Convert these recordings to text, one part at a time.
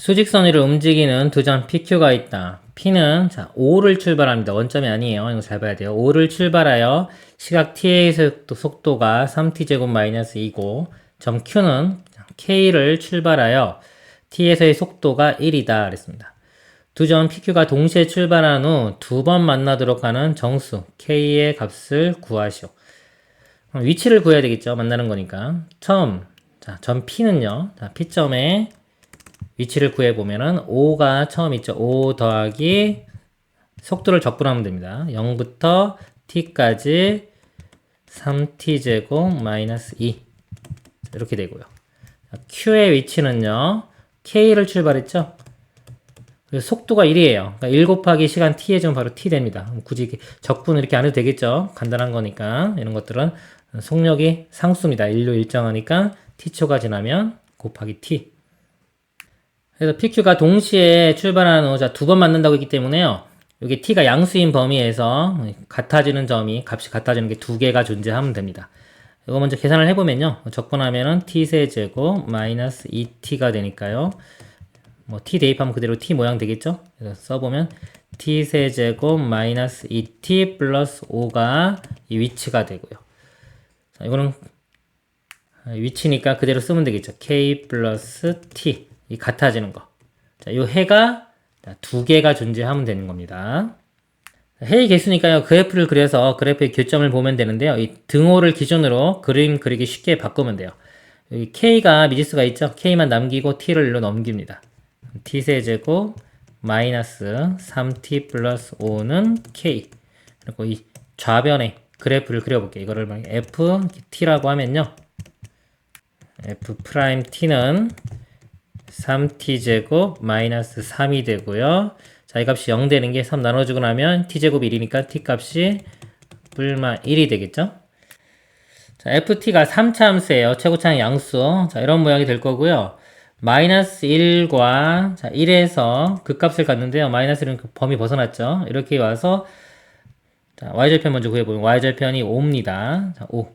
수직선 위를 움직이는 두 점 PQ가 있다. P는 자 5를 출발합니다. 원점이 아니에요. 이거 잘 봐야 돼요. 5를 출발하여 시각 속도, 속도가 3t제곱 마이너스 2고 점 Q는 K를 출발하여 t에서의 속도가 1이다. 그랬습니다. 두 점 PQ가 동시에 출발한 후 두 번 만나도록 하는 정수 K의 값을 구하시오. 위치를 구해야 되겠죠. 만나는 거니까. 처음, 자, 점 P는요. 자, P점에 위치를 구해보면은 5가 처음 있죠. 5 더하기 속도를 적분하면 됩니다. 0부터 t까지 3t제곱 마이너스 2 이렇게 되고요. 자, q의 위치는요. k를 출발했죠. 속도가 1이에요. 그러니까 1 곱하기 시간 t의 점 바로 t 됩니다. 굳이 적분을 이렇게 안 해도 되겠죠. 간단한 거니까 이런 것들은 속력이 상수입니다. 1로 일정하니까 t초가 지나면 곱하기 t 그래서 PQ가 동시에 출발하는 후, 자, 두번 맞는다고 했기 때문에요. 여기 T가 양수인 범위에서 같아지는 점이, 값이 같아지는 게 두 개가 존재하면 됩니다. 이거 먼저 계산을 해보면요. 적분하면은 T세제곱 마이너스 2T가 되니까요. 뭐 T 대입하면 그대로 T 모양 되겠죠? 그래서 써보면 T세제곱 마이너스 2T 플러스 5가 이 위치가 되고요. 자, 이거는 위치니까 그대로 쓰면 되겠죠. K 플러스 T. 이 같아지는 거. 자, 요 해가 두 개가 존재하면 되는 겁니다. 해의 개수니까요. 그래프를 그려서 그래프의 교점을 보면 되는데요. 이 등호를 기준으로 그림 그리기 쉽게 바꾸면 돼요. 여기 K가 미지수가 있죠. K만 남기고 T를 일로 넘깁니다. T세제곱 마이너스 3T 플러스 5는 K. 그리고 이 좌변에 그래프를 그려볼게요. 이거를 막 F, T라고 하면요. F 프라임 T는 3t제곱 마이너스 3이 되고요. 자, 이 값이 0 되는 게 3 나눠주고 나면 t제곱 1이니까 t값이 불마 1이 되겠죠? 자, ft가 3차 함수예요. 최고차의 양수. 자, 이런 모양이 될 거고요. 마이너스 1과 자, 1에서 그 값을 갖는데요. 마이너스 1은 그 범위 벗어났죠? 이렇게 와서 자, y절편 먼저 구해보면 y절편이 5입니다. 자, 5.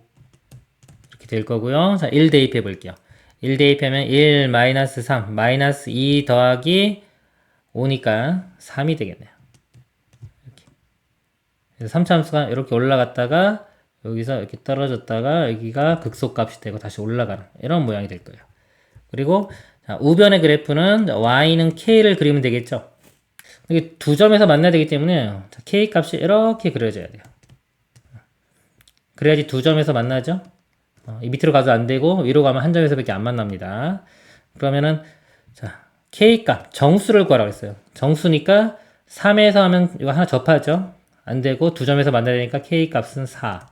이렇게 될 거고요. 자, 1 대입해 볼게요. 1 대입하면 1 마이너스 3 마이너스 2 더하기 5니까 3이 되겠네요. 이렇게. 그래서 3참수가 이렇게 올라갔다가 여기서 이렇게 떨어졌다가 여기가 극소값이 되고 다시 올라가는 이런 모양이 될 거예요. 그리고 자, 우변의 그래프는 y는 k를 그리면 되겠죠. 이게 두 점에서 만나야 되기 때문에 자, k 값이 이렇게 그려져야 돼요. 그래야지 두 점에서 만나죠. 어, 이 밑으로 가도 안 되고 위로 가면 한 점에서밖에 안 만납니다. 그러면은 자 k 값 정수를 구하라고 했어요. 정수니까 3에서 하면 이거 하나 접하죠. 안 되고 두 점에서 만나야 되니까 k 값은 4.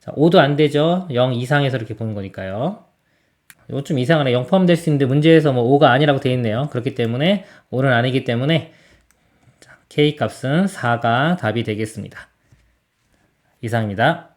자 5도 안 되죠. 0 이상에서 이렇게 보는 거니까요. 이거 좀 이상하네. 0 포함될 수 있는데 문제에서 뭐 5가 아니라고 되어 있네요. 그렇기 때문에 5는 아니기 때문에 자, k 값은 4가 답이 되겠습니다. 이상입니다.